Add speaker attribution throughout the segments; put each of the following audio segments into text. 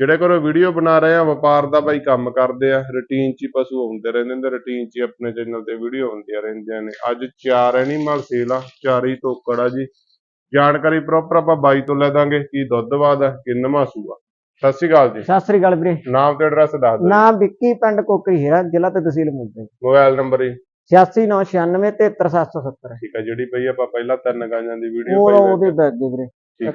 Speaker 1: ਜਿਹੜੇ ਘਰੋਂ ਵੀਡੀਓ ਬਣਾ ਰਹੇ ਆ ਵਪਾਰ ਦਾ ਬਾਈ ਕੰਮ ਕਰਦੇ ਆ ਰੁਟੀਨ 'ਚ ਹੀ ਪਸ਼ੂ ਆਉਂਦੇ ਰਹਿੰਦੇ ਨੇ ਰੁਟੀਨ 'ਚ ਹੀ ਆਪਣੇ ਚੈਨਲ ਤੇ ਵੀਡੀਓ ਹੁੰਦੀਆਂ ਰਹਿੰਦੀਆਂ ਨੇ। ਅੱਜ ਚਾਰ ਐਨੀਮਲ ਸੇਲ ਆ ਚਾਰ ਹੀ ਟੋਕੜ ਆ ਜੀ। ਜਾਣਕਾਰੀ ਪ੍ਰੋਪਰ ਆਪਾਂ ਬਾਈ ਤੋਂ ਲੈ ਦਾਂਗੇ ਕੀ ਦੁੱਧ ਬਾਦ ਆ ਕਿੰਨਵਾਂ ਸੂਆ ਸਤਿ ਸ਼੍ਰੀ ਅਕਾਲ ਜੀ।
Speaker 2: ਸਤਿ ਸ੍ਰੀ ਅਕਾਲ ਵੀਰੇ।
Speaker 1: ਨਾਮ ਤੇ ਐਡਰੈਸ ਦੱਸ ਦਿਓ।
Speaker 2: ਨਾਮ ਵਿੱਕੀ ਪਿੰਡ ਕੋਕਰੀ ਹੀਰਾ ਜ਼ਿਲ੍ਹਾ ਤੇ ਤਹਿਸੀਲ ਮੋਗੇ
Speaker 1: ਮੋਬਾਈਲ ਨੰਬਰ ਜੀ।
Speaker 2: 8696673770
Speaker 1: ਠੀਕ ਆ ਜਿਹੜੀ ਪਈ ਆਪਾਂ ਪਹਿਲਾਂ ਤਿੰਨ ਗਾਈਆਂ ਦੀ ਵੀਡੀਓ
Speaker 2: ਉਹ
Speaker 1: ਪਾਈ
Speaker 2: ਉਹਦੇ ਬੈਗ ਦੇ ਵੀਰੇ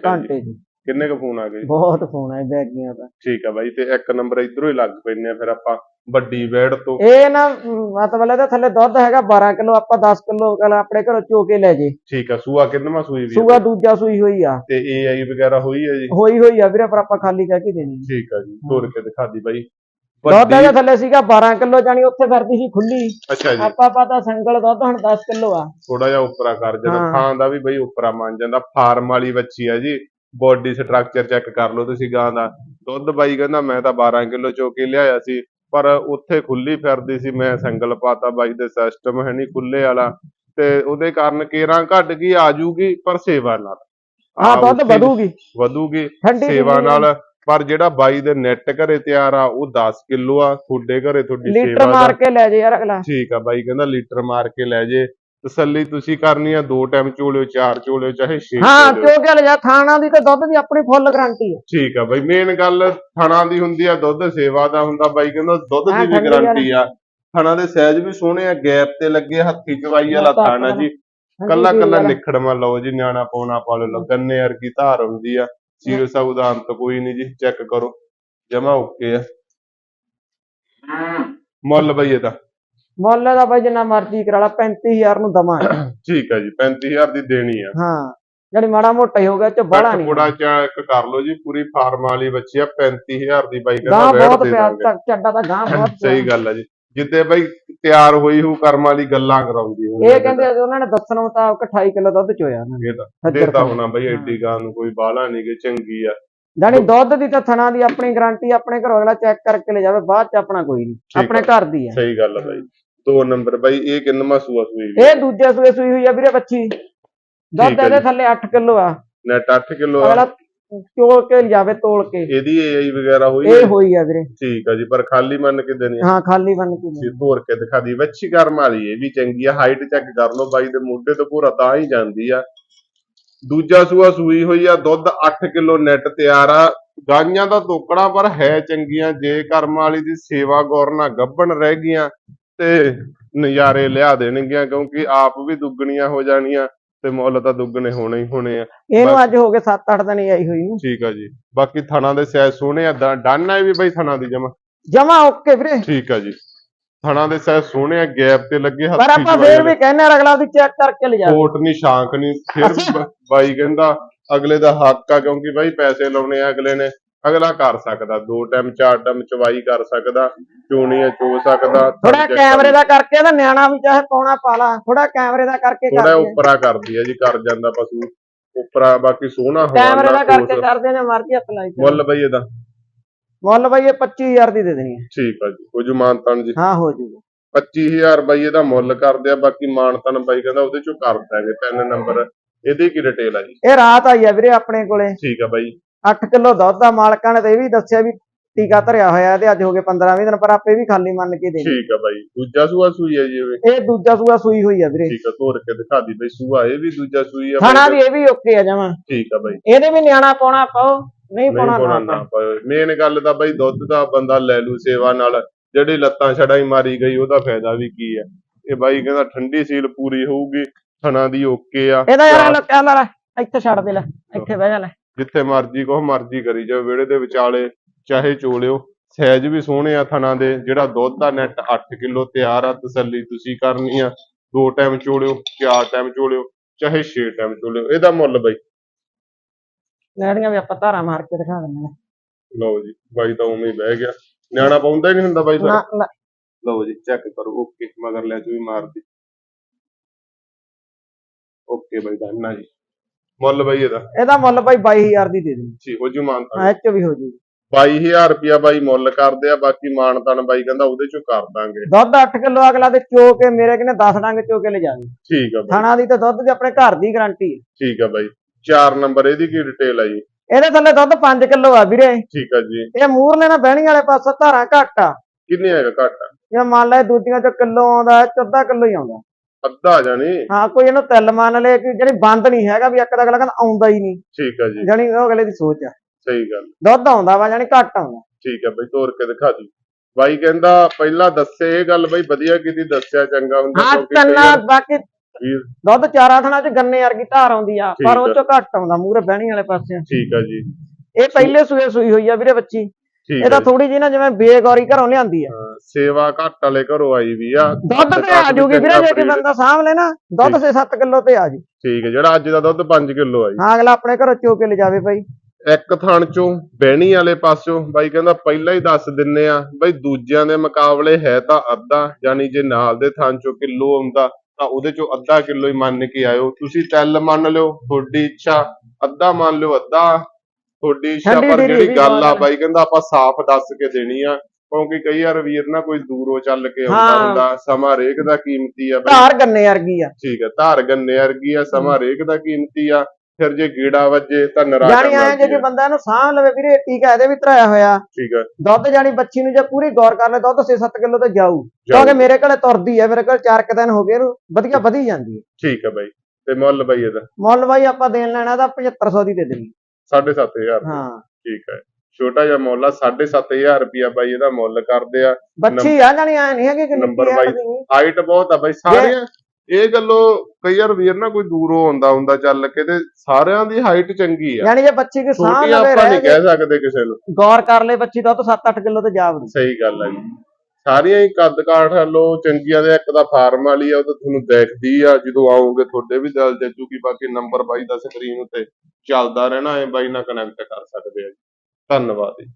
Speaker 2: ਘੰਟੇ ਜੀ
Speaker 1: ਕਿੰਨੇ ਕੁ ਫੋਨ ਆ ਗਏ?
Speaker 2: ਬਹੁਤ ਫੋਨ ਆਏ ਬੈਗੀਆਂ ਦਾ।
Speaker 1: ਠੀਕ ਆ ਬਾਈ ਤੇ ਇੱਕ ਨੰਬਰ ਇਧਰੋਂ ਹੀ ਲੱਗ ਪੈਨੇ ਆ ਫਿਰ ਆਪਾਂ ਵੱਡੀ ਵੇੜ ਤੋਂ।
Speaker 2: ਇਹ ਨਾ ਮਤਲਬ ਇਹਦਾ ਥੱਲੇ ਦੁੱਧ ਹੈਗਾ 12 ਕਿਲੋ ਆਪਾਂ 10 ਕਿਲੋ ਆਪਣੇ ਘਰੋਂ ਚੋ ਕੇ ਲੈ ਜੇ।
Speaker 1: ਠੀਕ ਆ ਸੂਆ ਕਿੰਨਵਾਂ ਸੂਈ ਵੀ ਆ?
Speaker 2: ਸੂਆ ਦੂਜਾ ਸੂਈ ਹੋਈ ਆ।
Speaker 1: ਤੇ ਏਆਈ ਵਗੈਰਾ ਹੋਈ ਹੈ ਜੀ?
Speaker 2: ਹੋਈ ਹੋਈ ਆ ਵੀਰੇ ਪਰ ਆਪਾਂ ਖਾਲੀ ਕਹਿ ਕੇ ਦੇਣੀ
Speaker 1: ਠੀਕ ਆ ਜੀ ਤੋਰ ਕੇ ਦਿਖਾ ਦੀ ਬਾਈ।
Speaker 2: ਦੁੱਧ ਇਹਦੇ ਥੱਲੇ ਸੀਗਾ 12 ਕਿਲੋ ਜਾਨੀ ਉੱਥੇ ਫਿਰਦੀ ਸੀ ਖੁੱਲੀ।
Speaker 1: ਅੱਛਾ ਜੀ।
Speaker 2: ਆਪਾਂ ਪਤਾ ਸੰਗਲ ਦੁੱਧ ਹੁਣ 10 ਕਿਲੋ ਆ।
Speaker 1: ਥੋੜਾ ਜਿਹਾ ਉੱਪਰਾ ਕਰ ਜਾਂਦਾ। ਥਾਂ ਦਾ ਵੀ ਬਈ ਉੱਪਰਾ ਮੰਨ ਜਾਂਦਾ ਫਾਰਮ ਵਾਲੀ ਬੱਚੀ ਆ ਜੀ। ਬੋਡੀ ਸਟਰਕਚਰ ਚੈੱਕ ਕਰ ਲਓ ਤੁਸੀਂ ਗਾਂ ਦਾ। ਦੁੱਧ ਬਾਈ ਕਹਿੰਦਾ ਮੈਂ ਤਾਂ 12 ਕਿਲੋ ਚੋ ਕੇ ਲਿਆਇਆ ਸੀ ਪਰ ਉੱਥੇ ਖੁੱਲੀ ਫਿਰਦੀ ਸੀ ਮੈਂ ਸੰਗਲ ਪਾਤਾ ਬਾਈ ਦੇ ਸਿਸਟਮ ਹੈ ਨਹੀਂ ਖੁੱਲੇ ਵਾਲਾ। ਤੇ ਉਹਦੇ ਕਾਰਨ ਕੇਰਾਂ ਘਟ ਗਈ ਆ ਜੂਗੀ ਪਰ ਸੇਵਾ ਨਾਲ।
Speaker 2: ਹਾਂ ਦੁੱਧ ਵਧੂਗੀ।
Speaker 1: ਵਧੂਗੀ ਸੇਵਾ ਨਾਲ। ਪਰ ਜਿਹੜਾ ਬਾਈ ਦੇ ਨੈਟ ਘਰੇ ਤਿਆਰ ਆ ਉਹ 10 ਕਿਲੋ ਆ ਤੁਹਾਡੇ ਘਰੇ ਤੁਹਾਡੀ
Speaker 2: ਲੀਟਰ
Speaker 1: ਸੇਵਾ ਦਾ।
Speaker 2: ਮਾਰ ਕੇ ਲੈ ਜੇ ਯਾਰ ਅਗਲਾ।
Speaker 1: ਠੀਕ ਆ ਬਾਈ ਕਹਿੰਦਾ ਲੀਟਰ ਮਾਰ ਕੇ ਲੈ ਜੇ। ਤਸੱਲੀ ਤੁਸੀਂ ਕਰਨੀ ਆ ਦੋ ਟਾਈਮ ਚੋਲਿਓ ਚਾਰ ਚੋਲਿਓ ਚਾਹੇ ਛੇ
Speaker 2: ਹਾਂ
Speaker 1: ਚੋਲਿਓ
Speaker 2: ਕਿਉਂ ਕਿ ਲਿਜਾ ਥਾਣਾ ਦੀ ਤੇ ਦੁੱਧ ਦੀ ਆਪਣੀ ਫੁੱਲ ਗਾਰੰਟੀ ਹੈ
Speaker 1: ਠੀਕ ਆ ਬਾਈ ਮੇਨ ਗੱਲ ਥਣਾ ਦੀ ਹੁੰਦੀ ਆ ਦੁੱਧ ਸੇਵਾ ਦਾ ਹੁੰਦਾ ਬਾਈ ਕਹਿੰਦਾ ਦੁੱਧ
Speaker 2: ਹਾਂ,
Speaker 1: ਦੀ ਵੀ
Speaker 2: ਠੰਡੀ
Speaker 1: ਗਾਰੰਟੀ ਆ। ਥਣਾ ਦੇ ਸਾਈਜ਼ ਵੀ ਸੋਹਣੇ ਆ ਗੈਪ ਤੇ ਲੱਗੇ ਹੱਥੀ ਚਵਾਈ ਵਾਲਾ
Speaker 2: ਮੋਟਾ
Speaker 1: ਥਾਣਾ ਜੀ। ਕੱਲਾ ਕੱਲਾ ਨਿਖੜਵਾ ਲਓ ਜੀ ਨਿਆਣਾ ਪਾਉਣਾ ਪਾ ਲਓ ਗੰਨੇ ਵਰਗੀ ਧਾਰ ਹੁੰਦੀ ਆ। ਸੀਰੋ ਦਾ ਅੰਤ ਕੋਈ ਨਹੀਂ ਜੀ ਚੈੱਕ ਕਰੋ। ਜਮਾ ਓਕੇ ਆ। ਮੁੱਲ ਬਈ ਇਹਦਾ।
Speaker 2: ਮੁੱਲ ਦਾ ਬਾਈ ਜਿੰਨਾ ਮਰਜ਼ੀ ਕਰਾ ਲਾ 35000 ਨੂੰ ਦਵਾਂ
Speaker 1: ਠੀਕ ਆ ਜੀ 35000 ਦੀ ਦੇਣੀ ਆ।
Speaker 2: ਹਾਂ ਜਿਹੜੀ ਮਾੜਾ ਮੋਟਾ ਹੀ ਹੋ ਗਿਆ ਚ ਬੜਾ ਨਹੀਂ
Speaker 1: ਕੁੜਾ ਚੈੱਕ ਕਰ ਲਓ ਜੀ ਪੂਰੀ ਫਾਰਮ ਵਾਲੀ ਬੱਚੀ ਆ 35000 ਦੀ ਬਾਈ ਕਹਿੰਦਾ
Speaker 2: ਬਹੁਤ
Speaker 1: ਵੇੜ ਦੇ
Speaker 2: ਪਿਆਰ ਤੱਕ ਚੱਡਾ ਦਾ ਗਾਂ ਬਹੁਤ
Speaker 1: ਸਹੀ ਗੱਲ ਆ ਜੀ। ਜਿੱਦੇ ਬਾਈ ਤਿਆਰ ਹੋਈ ਹੂ ਕਰਮ ਵਾਲੀ ਗੱਲਾਂ ਕਰਾਉਂਦੀ
Speaker 2: ਇਹ ਕਹਿੰਦੇ ਉਹਨਾਂ ਨੇ ਦੱਸਣ ਮੁਤਾਬਕ 28 ਕਿਲੋ ਦੁੱਧ ਚੋਇਆ
Speaker 1: ਇਹ ਤਾਂ ਦੇਤਾ। ਹੋਣਾ ਬਈ ਐਡੀ ਗਾਂ ਨੂੰ ਕੋਈ ਬਾਲਾ ਨਹੀਂ ਕਿ ਚੰਗੀ ਆ।
Speaker 2: ਜਾਣੀ ਦੁੱਧ ਦੀ ਤਾਂ ਥਣਾ ਦੀ ਆਪਣੀ ਗਾਰੰਟੀ ਆਪਣੇ ਘਰੋਂ ਅਗਲਾ ਚੈੱਕ ਕਰਕੇ ਲੈ ਜਾਵੇ ਬਾਅਦ ਚ ਆਪਣਾ ਕੋਈ ਨਹੀਂ ਆਪਣੇ। ਘਰ ਦੀ ਆ।
Speaker 1: ਸਹੀ ਗੱਲ ਆ ਬਾਈ। ਦੋ ਨੰਬਰ ਬਾਈ ਇਹ ਕਿੰਨਵਾਂ ਸੂਆ ਸੂਈ
Speaker 2: ਇਹ ਦੂਜੇ ਸੂਏ ਸੂਈ ਹੋਈ ਆ ਵੀਰੇ ਬੱਚੀ। ਦੁੱਧ
Speaker 1: ਠੀਕ ਆ
Speaker 2: ਇਹਦੇ
Speaker 1: ਜੀ।
Speaker 2: ਥੱਲੇ 8 ਕਿਲੋ ਆ।
Speaker 1: ਨੈਟ 8 ਕਿਲੋ ਆ।
Speaker 2: ਅਗਲਾ ਚੋਲ ਕੇ ਲਿਜਾਵੇ ਤੋਲ ਕੇ।
Speaker 1: ਇਹਦੀ ਏਆਈ ਵਗੈਰਾ ਹੋਈ
Speaker 2: ਇਹ
Speaker 1: ਹੈ?
Speaker 2: ਹੋਈ ਆ ਵੀਰੇ।
Speaker 1: ਠੀਕ ਆ ਜੀ ਪਰ ਖਾਲੀ ਮੰਨ ਕੇ ਦੇਣੀ ਆ।
Speaker 2: ਹਾਂ ਖਾਲੀ ਬਣ ਕੇ
Speaker 1: ਸੀ ਤੋਰ ਕੇ ਦਿਖਾ ਦੀ ਵੱਛੀ ਕਰਮ ਵਾਲੀ ਇਹ ਵੀ ਚੰਗੀ ਆ। ਹਾਈਟ ਚੈੱਕ ਕਰ ਲਓ ਬਾਈ ਦੇ ਮੋਢੇ ਤੋਂ ਪੂਰਾ ਤਾਂ ਹੀ ਜਾਂਦੀ ਆ। ਦੂਜਾ ਸੂਆ ਸੂਈ ਹੋਈ ਆ ਦੁੱਧ 8 ਕਿਲੋ ਨੈਟ ਤਿਆਰ ਆ। ਗਾਈਆਂ ਦਾ ਤੋਕੜਾ ਪਰ ਹੈ ਚੰਗੀਆਂ ਜੇ ਕਰਮ ਵਾਲੀ ਦੀ ਸੇਵਾ ਗੌਰ ਨਾਲ ਗੱਭਣ ਰਹਿ ਗਈਆਂ। ਤੇ ਨਜ਼ਾਰੇ ਲਿਆ ਦੇਣਗੀਆਂ ਕਿਉਂਕਿ ਆਪ ਵੀ ਦੁੱਗਣੀਆਂ ਹੋ ਜਾਣੀਆਂ ਤੇ ਮੁੱਲ ਤਾਂ ਦੁੱਗਣੇ ਹੋਣੇ ਹੀ ਹੋਣੇ ਆ।
Speaker 2: ਇਹਨੂੰ ਅੱਜ ਹੋ ਗਏ 7-8 ਦਿਨ ਹੀ ਆਈ ਹੋਈ ਨੂੰ
Speaker 1: ਠੀਕ ਆ ਜੀ। ਬਾਕੀ ਥਣਾ ਦੇ ਸਾਈਜ਼ ਸੋਹਣੇ ਆ ਡਨ ਆ ਵੀ ਬਾਈ ਥਣਾ ਦੀ ਜਮਾ
Speaker 2: ਜਮਾ ਓਕੇ ਵੀਰੇ।
Speaker 1: ਠੀਕ ਆ ਜੀ। ਥਣਾ ਦੇ ਸਾਈਜ਼ ਸੋਹਣੇ ਆ ਗੈਪ ਤੇ ਲੱਗੇ
Speaker 2: ਪਰ
Speaker 1: ਹੱਥੀ
Speaker 2: ਆਪਾਂ
Speaker 1: ਚਵਾਈ
Speaker 2: ਫੇਰ। ਵੀ ਕਹਿੰਦੇ ਆ ਅਗਲਾ ਦੀ ਚੈੱਕ ਕਰਕੇ ਲਿਜਾ
Speaker 1: ਕੋਟ ਨਹੀਂ ਸ਼ਾਂਕ ਨਹੀਂ ਫਿਰ ਵੀ ਬਾਈ ਕਹਿੰਦਾ ਅਗਲੇ ਦਾ ਹੱਕ ਆ ਕਿਉਂਕਿ ਬਾਈ ਪੈਸੇ ਲਾਉਣੇ ਆ ਅਗਲੇ ਨੇ। ਅਗਲਾ ਕਰ ਸਕਦਾ ਦੋ ਟਾਈਮ ਚਾਰ ਟਾਈਮ ਚਵਾਈ ਕਰ ਸਕਦਾ ਚੋਣੀਆਂ ਚੋ ਸਕਦਾ
Speaker 2: ਥੋੜਾ ਕੈਮਰੇ ਦਾ ਕਰਕੇ ਤਾਂ ਨਿਆਣਾ ਵੀ ਚਾਹੇ ਪਾਉਣਾ ਪਾ ਲਾ ਥੋੜਾ ਕੈਮਰੇ ਦਾ ਕਰਕੇ
Speaker 1: ਥੋੜਾ
Speaker 2: ਕਰਦੇ ਆ।
Speaker 1: ਉੱਪਰਾ ਕਰਦੀ ਆ ਜੀ ਕਰ ਜਾਂਦਾ ਪਸ਼ੂ ਉੱਪਰਾ ਬਾਕੀ ਸੋਹਣਾ
Speaker 2: ਕੈਮਰੇ ਦਾ ਕਰਕੇ। ਕਰਦੇ ਨੇ ਮਰਜ਼ੀ ਹੱਥ ਲਾਈ।
Speaker 1: ਮੁੱਲ ਬਈ ਇਹਦਾ।
Speaker 2: ਮੁੱਲ ਬਾਈ ਇਹ 25000 ਦੀ ਦੇ ਦੇਣੀ ਹੈ।
Speaker 1: ਠੀਕ ਆ ਜੀ ਕੁਝ ਮਾਨਤਨ ਜੀ।
Speaker 2: ਹਾਂ ਹੋ ਜੂਗਾ
Speaker 1: 25000 ਬਾਈ ਇਹਦਾ ਮੁੱਲ ਕਰਦੇ ਆ ਬਾਕੀ ਮਾਨਤਨ ਬਾਈ ਕਹਿੰਦਾ ਉਹਦੇ ਚੋਂ ਕਰ ਦਾਂਗੇ ਤਿੰਨ ਨੰਬਰ। ਇਹਦੀ ਕੀ ਡਿਟੇਲ ਆ ਜੀ?
Speaker 2: ਇਹ ਰਾਤ ਆਈ ਆ ਵੀਰੇ ਆਪਣੇ ਕੋਲੇ।
Speaker 1: ਠੀਕ ਆ ਬਾਈ।
Speaker 2: 8 ਕਿਲੋ ਦੁੱਧ ਦਾ ਮਾਲਕਾਂ ਨੇ ਤੇ ਇਹ ਵੀ ਦੱਸਿਆ ਵੀ ਟੀਕਾ ਧਰਿਆ ਹੋਇਆ ਤੇ ਅੱਜ ਹੋ ਗਏ 15 20 ਦਿਨ ਪਰ ਆਪੇ ਵੀ ਖਾਲੀ ਮੰਨ ਕੇ ਦੇਣੀ।
Speaker 1: ਠੀਕ ਆ ਬਾਈ। ਦੂਜਾ ਸੂਆ ਸੂਈ ਹੈ ਜੀ ਇਹ
Speaker 2: ਇਹ ਦੂਜਾ ਸੂਆ ਸੂਈ ਹੋਈ ਆ ਵੀਰੇ।
Speaker 1: ਠੀਕ ਆ ਤੋਰ ਕੇ ਦਿਖਾ ਦੀ ਬਈ ਸੂਆ ਇਹ ਵੀ ਦੂਜਾ ਸੂਈ ਆ
Speaker 2: ਖਾਣਾ ਵੀ ਇਹ ਵੀ ਓਕੇ ਆ ਜਮਾ।
Speaker 1: ਠੀਕ ਆ ਬਾਈ।
Speaker 2: ਇਹਦੇ ਵੀ ਨਿਆਣਾ ਪਾਉਣਾ ਪਾਓ ਨਹੀਂ
Speaker 1: ਨਹੀਂ
Speaker 2: ਪਾਉਣਾ
Speaker 1: ਪਾਉਣਾ
Speaker 2: ਨਾ
Speaker 1: ਨਾ ਪਾਓ। ਮੇਨ ਗੱਲ ਤਾਂ ਬਾਈ ਦੁੱਧ ਦਾ ਬੰਦਾ ਲੈ ਲੂ ਸੇਵਾ ਨਾਲ। ਜਿਹੜੀ ਲੱਤਾਂ ਛੜਾਈ ਮਾਰੀ ਗਈ ਉਹਦਾ ਫਾਇਦਾ ਵੀ ਕੀ ਆ? ਇਹ ਬਾਈ ਕਹਿੰਦਾ ਠੰਡੀ ਸੀਲ ਪੂਰੀ ਹੋਊਗੀ ਥਣਾ ਦੀ ਓਕੇ ਆ।
Speaker 2: ਇਹਦਾ ਯਾਰ ਲੈ ਲੈ ਇੱਥੇ ਛੱਡ ਦੇ ਲੈ ਇੱਥੇ ਬਹਿ ਜਾ ਲੈ।
Speaker 1: ਜਿੱਥੇ ਮਰਜ਼ੀ ਕੋਹ ਮਰਜ਼ੀ ਕਰੀ ਜਾਓ ਵਿਹੜੇ ਦੇ ਵਿਚਾਲੇ ਚਾਹੇ ਚੋਲਿਓ ਸਾਈਜ਼ ਵੀ ਸੋਹਣੇ ਆ ਥਣਾ ਦੇ ਜਿਹੜਾ ਦੁੱਧ ਦਾ ਨੈਟ 8 ਕਿਲੋ ਤਿਆਰ ਆ ਤਸੱਲੀ ਤੁਸੀਂ ਕਰਨੀ ਆ ਦੋ ਟਾਈਮ ਚੋਲਿਓ ਚਾਰ ਟਾਈਮ ਚੋਲਿਓ ਚਾਹੇ 6 ਟਾਈਮ ਚੋਲਿਓ ਇਹਦਾ ਮੁੱਲ ਬਾਈ।
Speaker 2: ਲੈਣੀਆਂ ਵੀ ਆਪਾਂ ਧਾਰਾ ਮਾਰ ਕੇ ਦਿਖਾ ਦਿੰਦੇ ਨੇ।
Speaker 1: ਲਓ ਜੀ ਬਾਈ ਤਾਂ ਉਵੇਂ ਹੀ ਬਹਿ ਗਿਆ। ਨਿਆਣਾ ਪਾਉਂਦਾ ਹੀ ਨਹੀਂ ਹੁੰਦਾ ਬਾਈ
Speaker 2: ਨਾ ਨਾ।
Speaker 1: ਲਓ ਜੀ ਚੈੱਕ ਕਰੋ ਓਕੇ ਮਗਰ ਲੈ ਚ ਵੀ ਮਾਰਦੀ। ਓਕੇ ਬਾਈ ਡਨ ਆ ਜੀ। ਮੁੱਲ ਬਾਈ ਇਹਦਾ?
Speaker 2: ਇਹਦਾ ਮੁੱਲ ਬਾਈ 22000 ਦੀ ਦੇ ਦੇਣੀ
Speaker 1: ਠੀਕ ਹੋ ਜੂ ਮਾਨਤਾਨ
Speaker 2: ਹਾਂ ਇਹ ਚ ਵੀ ਹੋ ਜੂਗੀ
Speaker 1: 22000 ਰੁਪਿਆ ਬਾਈ ਮੁੱਲ ਕਰਦੇ ਆ ਬਾਕੀ ਮਾਨਤਾਨ ਬਾਈ ਕਹਿੰਦਾ ਉਹਦੇ ਚੋਂ ਕਰ ਦਾਂਗੇ।
Speaker 2: ਦੁੱਧ 8 ਕਿਲੋ ਅਗਲਾ ਤੇ ਚੋ ਕੇ ਮੇਰੇ ਕਿਨੇ 10 ਡੰਗ ਚੋ ਕੇ ਲੈ ਜਾਵੇ।
Speaker 1: ਠੀਕ ਆ ਬਾਈ।
Speaker 2: ਥਾਣਾ ਦੀ ਤਾਂ ਦੁੱਧ ਦੀ ਆਪਣੇ ਘਰ ਦੀ ਗਾਰੰਟੀ ਹੈ
Speaker 1: ਠੀਕ ਆ ਬਾਈ। 4 ਨੰਬਰ ਇਹਦੀ ਕੀ ਡਿਟੇਲ ਆ ਜੀ?
Speaker 2: ਇਹਦੇ ਥੱਲੇ ਦੁੱਧ 5 ਕਿਲੋ ਆ ਵੀਰੇ।
Speaker 1: ਠੀਕ ਆ ਜੀ।
Speaker 2: ਇਹ ਮੂਰਲੇ ਨਾ ਬਹਿਣੀ ਵਾਲੇ ਪਾਸੇ ਧਾਰਾਂ ਘੱਟ ਆ।
Speaker 1: ਕਿੰਨੇ ਹੈਗਾ ਘੱਟ?
Speaker 2: ਜੇ ਮੰਨ ਲੈ ਦੂਜੀਆਂ ਚ ਕਿਲੋ ਆਉਂਦਾ ਚੌਦਾ ਕਿਲੋ ਹੀ ਆਉਂਦਾ।
Speaker 1: ਅੱਧਾ ਜਾਣੀ।
Speaker 2: ਹਾਂ ਕੋਈ ਇਹਨੂੰ ਤਿਲ ਮੰਨ ਲੈ ਕਿ ਜਿਹੜੀ ਬੰਦ ਨਹੀਂ ਹੈਗਾ ਵੀ ਇੱਕ ਦਾ ਅਗਲਾ ਕਹਿੰਦਾ ਆਉਂਦਾ ਹੀ ਨਹੀਂ।
Speaker 1: ਠੀਕ ਆ ਜੀ।
Speaker 2: ਜਾਣੀ ਉਹ ਅਗਲੇ ਦੀ ਸੋਚ ਆ।
Speaker 1: ਸਹੀ ਗੱਲ।
Speaker 2: ਦੁੱਧ ਆਉਂਦਾ ਵਾ ਜਾਣੀ ਘੱਟ ਆਉਂਦਾ।
Speaker 1: ਠੀਕ ਆ ਬਾਈ ਤੋਰ ਕੇ ਦਿਖਾ ਦੀ ਬਾਈ ਕਹਿੰਦਾ ਪਹਿਲਾਂ ਦੱਸੇ ਇਹ ਗੱਲ ਬਾਈ ਵਧੀਆ ਕੀਤੀ ਦੱਸਿਆ ਚੰਗਾ ਹੁੰਦਾ
Speaker 2: ਹਾਂ
Speaker 1: ਵਾਰ
Speaker 2: ਬਾਕੀ ਦੁੱਧ ਚਾਰਾਂ ਥਣਾ ਚ ਗੰਨੇ ਵਰਗੀ ਧਾਰ ਆਉਂਦੀ ਆ ਪਰ ਉਹ। ਚੋਂ ਘੱਟ ਆਉਂਦਾ ਮੂਰੇ ਬਹਿਣੀ ਵਾਲੇ ਪਾਸੇ
Speaker 1: ਠੀਕ ਆ ਜੀ।
Speaker 2: ਇਹ ਪਹਿਲੇ ਸੂਏ ਸੂਈ ਹੋਈ ਆ ਵੀਰੇ ਬੱਚੀ। ਇਹ ਤਾਂ। ਥੋੜੀ ਜਿਹੀ ਨਾ ਜਿਵੇਂ ਬੇਗੌਰੀ ਘਰੋਂ ਲਿਆਂਦੀ ਆ।
Speaker 1: ਸੇਵਾ ਘੱਟ ਵਾਲੇ ਘਰੋਂ ਆਈ ਵੀ ਆ।
Speaker 2: ਦੁੱਧ ਤੇ ਆ ਜੂਗੀ ਵੀਰੇ ਜੇ ਕੋਈ ਬੰਦਾ ਸਾਂਭ ਲੈ ਨਾ ਦੁੱਧ ਸੇ 7 ਕਿਲੋ ਤੇ ਆ ਜੂ।
Speaker 1: ਠੀਕ ਹੈ ਜਿਹੜਾ ਅੱਜ ਦਾ ਦੁੱਧ 5 ਕਿਲੋ ਆ ਜੀ।
Speaker 2: ਹਾਂ ਅਗਲਾ ਆਪਣੇ ਘਰੋਂ ਚੋ ਕੇ ਲੈ ਜਾਵੇ ਭਾਈ
Speaker 1: ਇੱਕ ਥਣ ਚੋਂ ਬਹਿਣੀ ਵਾਲੇ ਪਾਸੋਂ ਬਾਈ ਕਹਿੰਦਾ ਪਹਿਲਾਂ ਹੀ ਦੱਸ ਦਿੰਨੇ ਆ ਬਾਈ ਦੂਜਿਆਂ ਦੇ ਮੁਕਾਬਲੇ ਹੈ ਤਾਂ ਅੱਧਾ ਯਾਨੀ ਜੇ ਨਾਲ ਦੇ ਥਣ ਚੋਂ ਕਿਲੋ ਆਉਂਦਾ ਤਾਂ ਉਹਦੇ ਚੋਂ ਅੱਧਾ ਕਿਲੋ ਹੀ ਮੰਨ ਕੇ ਆਇਓ। ਤੁਸੀਂ ਤਿਲ ਮੰਨ ਲਿਓ ਤੁਹਾਡੀ ਇੱਛਾ ਅੱਧਾ ਮੰਨ ਲਿਓ ਅੱਧਾ। ਤੁਹਾਡੀ ਇੱਛਾ ਪਰ ਜਿਹੜੀ ਗੱਲ ਆ ਬਾਈ ਕਹਿੰਦਾ ਆਪਾਂ ਸਾਫ਼ ਦੱਸ ਕੇ ਦੇਣੀ ਆ ਕਿਉਂਕਿ ਕਈ ਵਾਰ ਵੀਰ ਨਾ ਕੋਈ ਦੂਰੋਂ ਚੱਲ ਕੇ ਆਉਂਦਾ। ਹੁੰਦਾ ਸਮਾਂ ਰੇਕ ਦਾ ਕੀਮਤੀ ਆ ਬਾਈ।
Speaker 2: ਧਾਰ ਗੰਨੇ ਵਰਗੀ ਆ।
Speaker 1: ਠੀਕ ਹੈ ਧਾਰ ਗੰਨੇ ਵਰਗੀ ਆ ਸਮਾਂ ਰੇਕ ਦਾ ਕੀਮਤੀ ਆ ਫਿਰ ਜੇ ਗੀੜਾ ਵੱਜੇ ਤਾਂ ਨਰਾਜ਼ਾ
Speaker 2: ਜਾਣੀ ਐ ਜੇ ਕੋਈ ਬੰਦਾ ਇਹਨੂੰ ਸਾਂਭ ਲਵੇ ਵੀਰੇ ਟੀਕਾ ਇਹਦੇ ਵੀ ਧਰਾਇਆ ਹੋਇਆ।
Speaker 1: ਠੀਕ ਹੈ
Speaker 2: ਦੁੱਧ ਜਾਣੀ ਬੱਚੀ ਨੂੰ ਜੇ ਪੂਰੀ ਗੌਰ ਕਰ ਲੈ ਦੁੱਧ 6-7 ਕਿਲੋ ਤੇ ਜਾਊ। ਕਿਉਂਕਿ ਮੇਰੇ ਕੋਲੇ ਤੁਰਦੀ ਆ ਮੇਰੇ ਕੋਲ 4 ਦਿਨ ਹੋ ਗਏ ਇਹਨੂੰ ਵਧੀਆ ਵਧੀ ਜਾਂਦੀ ਹੈ
Speaker 1: ਠੀਕ ਹੈ ਬਾਈ ਤੇ ਮੁੱਲ ਬਾਈ ਇਹਦਾ?
Speaker 2: ਮੁੱਲ ਬਾਈ ਆਪਾਂ ਦੇਣ ਲੈਣਾ ਦਾ 7500 ਦੀ ਦੇ ਦੇਣੀ।
Speaker 1: 7500
Speaker 2: ਹਾਂ।
Speaker 1: ਠੀਕ ਹੈ। ਛੋਟਾ ਜਿਹਾ ਮੁੱਲ ਆ 7500 ਰੁਪਿਆ ਬਾਈ ਇਹਦਾ ਮੁੱਲ ਕਰਦੇ ਆ।
Speaker 2: ਬੱਚੀ ਆ ਜਾਣੀ ਐ ਨਹੀਂ ਹੈਗੀ ਕਿ
Speaker 1: ਨੰਬਰ ਬਾਈ।
Speaker 2: ਆ
Speaker 1: ਹਾਈਟ ਬਹੁਤ ਆ ਬਾਈ ਸਾਰਿਆਂ ਇਹ ਗੱਲੋਂ ਕਈ ਵਾਰ ਵੀਰ ਨਾ ਕੋਈ ਦੂਰੋਂ ਆਉਂਦਾ ਹੁੰਦਾ ਚੱਲ ਕੇ ਤੇ ਸਾਰਿਆਂ ਦੀ ਹਾਈਟ ਚੰਗੀ ਆ।
Speaker 2: ਜਾਣੀ ਜੇ ਬੱਚੀ ਦੀ ਸਾਂਭ
Speaker 1: ਛੋਟੀ
Speaker 2: ਲਵੇ
Speaker 1: ਆਪਾਂ ਨਹੀਂ ਕਹਿ ਸਕਦੇ ਕਿਸੇ ਨੂੰ।
Speaker 2: ਗੌਰ ਕਰ ਲੈ ਬੱਚੀ ਦੁੱਧ 7-8 ਕਿਲੋ ਤੇ ਜਾ ਵੜੂ
Speaker 1: ਸਹੀ ਗੱਲ ਆ ਜੀ। ਸਾਰੀਆਂ ਹੀ ਕੱਦ ਕਾਠ ਲੋ, ਚੰਗੀਆਂ ਦੇ ਇੱਕ ਦਾ ਫਾਰਮ ਵਾਲੀ ਆ, ਉਹ ਤਾਂ ਤੁਹਾਨੂੰ ਦੇਖਦੀ ਆ, ਜਦੋਂ ਆਓਗੇ ਤੁਹਾਡੇ ਵੀ ਦਿਲ ਚੁੱਕੀ ਬਾਕੀ ਨੰਬਰ ਬਾਈ ਦਾ ਸਕਰੀਨ ਉੱਤੇ ਚੱਲਦਾ ਰਹਿਣਾ ਹੈ ਬਾਈ ਨਾਲ ਕਨੈਕਟ ਕਰ ਸਕਦੇ ਆ ਜੀ। ਧੰਨਵਾਦ ਜੀ।